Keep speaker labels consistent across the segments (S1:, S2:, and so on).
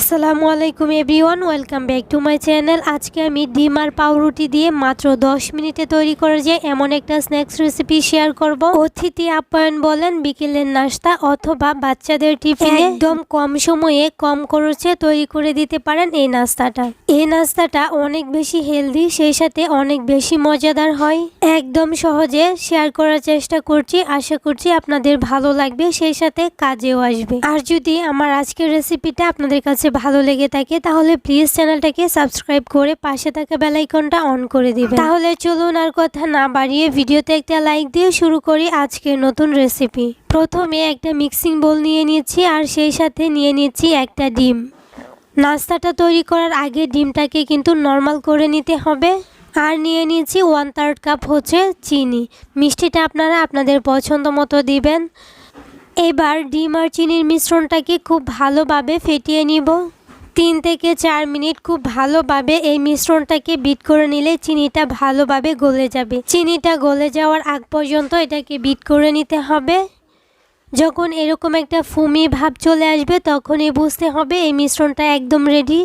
S1: আসসালামু আলাইকুম everyone welcome back to my channel. আজকে আমি ডিম আর পাউরুটি দিয়ে মাত্র 10 মিনিটে তৈরি করা যায় এমন একটা স্ন্যাক্স রেসিপি শেয়ার করব। অতিথি আপ্যায়ন বলেন বিকেলের নাস্তা অথবা বাচ্চাদের টিফিনে একদম কম সময়ে কম খরচে তৈরি করে দিতে পারেন এই নাস্তাটা। এই নাস্তাটা অনেক বেশি হেলদি সেই সাথে অনেক বেশি মজাদার হয়। একদম সহজে শেয়ার করার চেষ্টা করছি আশা করছি আপনাদের ভালো লাগবে সেই সাথে কাজেও আসবে। আর যদি আমার আজকের রেসিপিটা আপনাদের কাছে ভালো লেগে থাকে, তাহলে প্লিজ চ্যানেলটাকে সাবস্ক্রাইব করে পাশে থাকা বেলাইকনটা অন করে দিবেন। তাহলে চলুন আর কথা না বাড়িয়ে ভিডিওতে একটা লাইক দিয়ে শুরু করি আজকের নতুন রেসিপি প্রথমে একটা মিক্সিং বোল নিয়ে নিচ্ছি আর সেই সাথে নিয়ে নিচ্ছি একটা ডিম। নাস্তাটা তৈরি করার আগে ডিমটাকে কিন্তু নর্মাল করে নিতে হবে। আর নিয়ে নিয়েছি ওয়ান থার্ড কাপ হচ্ছে চিনি। মিষ্টিটা আপনারা আপনাদের পছন্দ মতো দিবেন। এবার ডিম আর চিনির মিশ্রণটাকে খুব ভালোভাবে ফেটিয়ে নিব। তিন থেকে চার মিনিট খুব ভালোভাবে এই মিশ্রণটাকে বিট করে নিলে চিনিটা ভালোভাবে গলে যাবে। চিনিটা গলে যাওয়ার আগ পর্যন্ত এটাকে বিট করে নিতে হবে। যখন এরকম একটা ফুমি ভাব চলে আসবে, তখনই বুঝতে হবে এই মিশ্রণটা একদম রেডি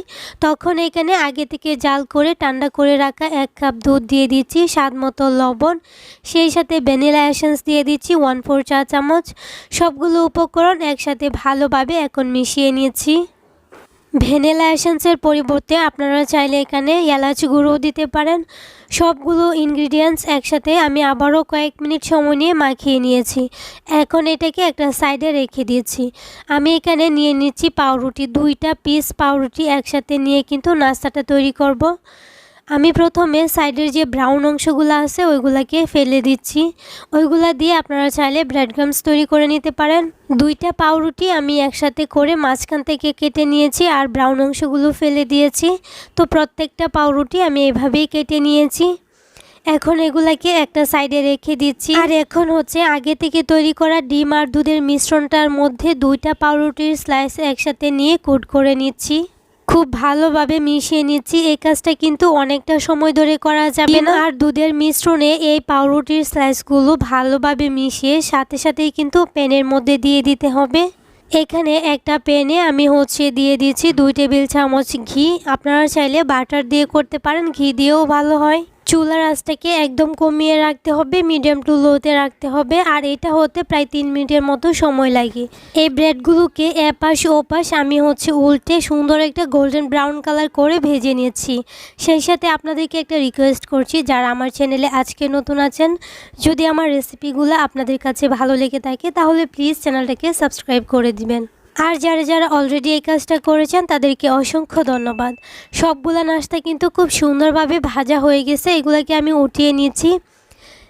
S1: তখন এখানে আগে থেকে জাল করে, ঠান্ডা করে রাখা এক কাপ দুধ দিয়ে দিচ্ছি, স্বাদ মতো লবণ, সেই সাথে ভ্যানিলা এসেন্স দিয়ে দিচ্ছি ওয়ান ফোর চা চামচ। সবগুলো উপকরণ একসাথে ভালোভাবে এখন মিশিয়ে নিয়েছি। ভ্যানিলা এসেন্সের পরিবর্তে আপনারা চাইলে এখানে এলাচ গুঁড়ো দিতে পারেন। সবগুলো ইনগ্রিডিয়েন্টস একসাথে আমি আবারও কয়েক মিনিট সময় নিয়ে মাখিয়ে নিয়েছি। এখন এটাকে একটা সাইডে রেখে দিয়েছি। আমি এখানে নিয়ে নিচ্ছি পাউরুটি, দুইটা পিস পাউরুটি একসাথে নিয়ে কিন্তু নাস্তাটা তৈরি করব। আমি প্রথমে সাইডের যে ব্রাউন অংশগুলো আছে, ওইগুলাকে ফেলে দিচ্ছি। ওইগুলা দিয়ে আপনারা চাইলে ব্রেড গ্রামস তৈরি করে নিতে পারেন। দুইটা পাউরুটি আমি একসাথে করে মাঝখান থেকে কেটে নিয়েছি আর ব্রাউন অংশগুলো ফেলে দিয়েছি। তো প্রত্যেকটা পাউরুটি আমি এভাবেই কেটে নিয়েছি। এখন এগুলাকে একটা সাইডে রেখে দিচ্ছি। আর এখন হচ্ছে আগে থেকে তৈরি করা ডিম আর দুধের মিশ্রণটার মধ্যে দুইটা পাউরুটির স্লাইস একসাথে নিয়ে কুট করে নিচ্ছি। খুব ভালোভাবে মিশিয়ে নিচ্ছি। এই কাজটা কিন্তু অনেকটা সময় ধরে করা যাবে না। আর দুধের মিশ্রণে এই পাউরুটির স্লাইসগুলো ভালোভাবে মিশিয়ে সাথে সাথেই কিন্তু প্যানের মধ্যে দিয়ে দিতে হবে। এখানে একটা প্যানে আমি হচ্ছে দিয়ে দিচ্ছি দুই টেবিল চামচ ঘি। আপনারা চাইলে বাটার দিয়ে করতে পারেন। ঘি দিয়েও ভালো হয়। চুলার আঁচটাকে একদম কমিয়ে রাখতে হবে মিডিয়াম টু লোতে রাখতে হবে, আর এটা হতে প্রায় তিন মিনিটের মতো সময় লাগে। এই ব্রেডগুলোকে এপাশ ওপাশ আমি হচ্ছে উল্টে সুন্দর একটা গোল্ডেন ব্রাউন কালার করে ভেজে নিয়েছি। সেই সাথে আপনাদেরকে একটা রিকোয়েস্ট করছি, যারা আমার চ্যানেলে আজকে নতুন আছেন, যদি আমার রেসিপিগুলো আপনাদের কাছে ভালো লেগে থাকে, তাহলে প্লিজ চ্যানেলটাকে সাবস্ক্রাইব করে দিবেন। আর যারা যারা অলরেডি এই কাজটা করেছেন, তাদেরকে অসংখ্য ধন্যবাদ। সবগুলা নাস্তা কিন্তু খুব সুন্দরভাবে ভাজা হয়ে গেছে, এগুলাকে আমি উঠিয়ে নিয়েছি।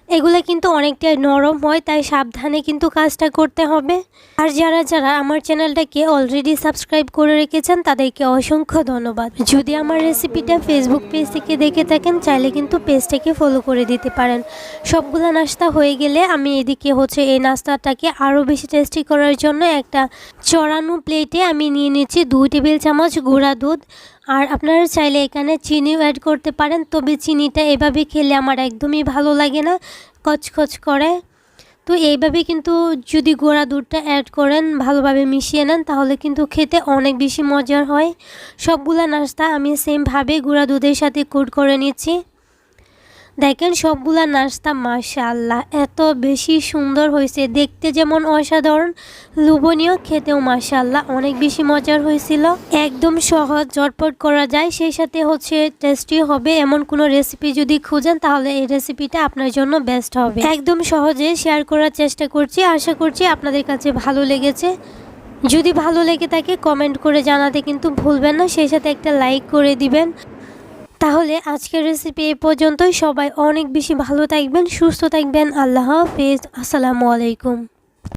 S1: এগুলো কিন্তু অনেকটাই নরম হয়, তাই সাবধানে কিন্তু কাজটা করতে হবে। আর যারা যারা আমার চ্যানেলটাকে অলরেডি সাবস্ক্রাইব করে রেখেছেন, তাদেরকে অসংখ্য ধন্যবাদ। যদি আমার রেসিপিটা ফেসবুক পেজ থেকে দেখে থাকেন, চাইলে কিন্তু পেজটাকে ফলো করে দিতে পারেন। সবগুলো নাস্তা হয়ে গেলে আমি এদিকে হচ্ছে এই নাস্তাটাকে আরও বেশি টেস্টি করার জন্য একটা চড়ানো প্লেটে আমি নিয়ে নিচ্ছি দুই টেবিল চামচ গুঁড়া দুধ আর আপনারা চাইলে এখানে চিনিও অ্যাড করতে পারেন, তবে চিনিটা এভাবে খেলে আমার একদমই ভালো লাগে না, কচকচ করে। তো এইভাবে কিন্তু যদি গোড়া দুধটা অ্যাড করেন, ভালোভাবে মিশিয়ে নেন, তাহলে কিন্তু খেতে অনেক বেশি মজার হয়। সবগুলা নাস্তা আমি সেমভাবে গুঁড়া দুধের সাথে কুট করে নিচ্ছি। দেখেন সবগুলা নাস্তা, মাশাআল্লাহ, এত বেশি সুন্দর হয়েছে। দেখতে যেমন অসাধারণ, লোভনীয়, খেতেও মাশাআল্লাহ, অনেক বেশি মজার হয়েছিল। একদম সহজ, ঝটপট করা যায়। সেই সাথে হচ্ছে টেস্টি হবে। এমন কোনো রেসিপি যদি খুঁজেন, তাহলে এই রেসিপিটা আপনার জন্য বেস্ট হবে। একদম সহজে শেয়ার করার চেষ্টা করছি। আশা করছি আপনাদের কাছে ভালো লেগেছে। যদি ভালো লেগে থাকে কমেন্ট করে জানাতে কিন্তু ভুলবেন না। সেই সাথে একটা লাইক করে দিবেন। তাহলে আজকের রেসিপি এ পর্যন্তই। সবাই অনেক বেশি ভালো থাকবেন, সুস্থ থাকবেন। আল্লাহ হাফেজ। আসসালামু আলাইকুম।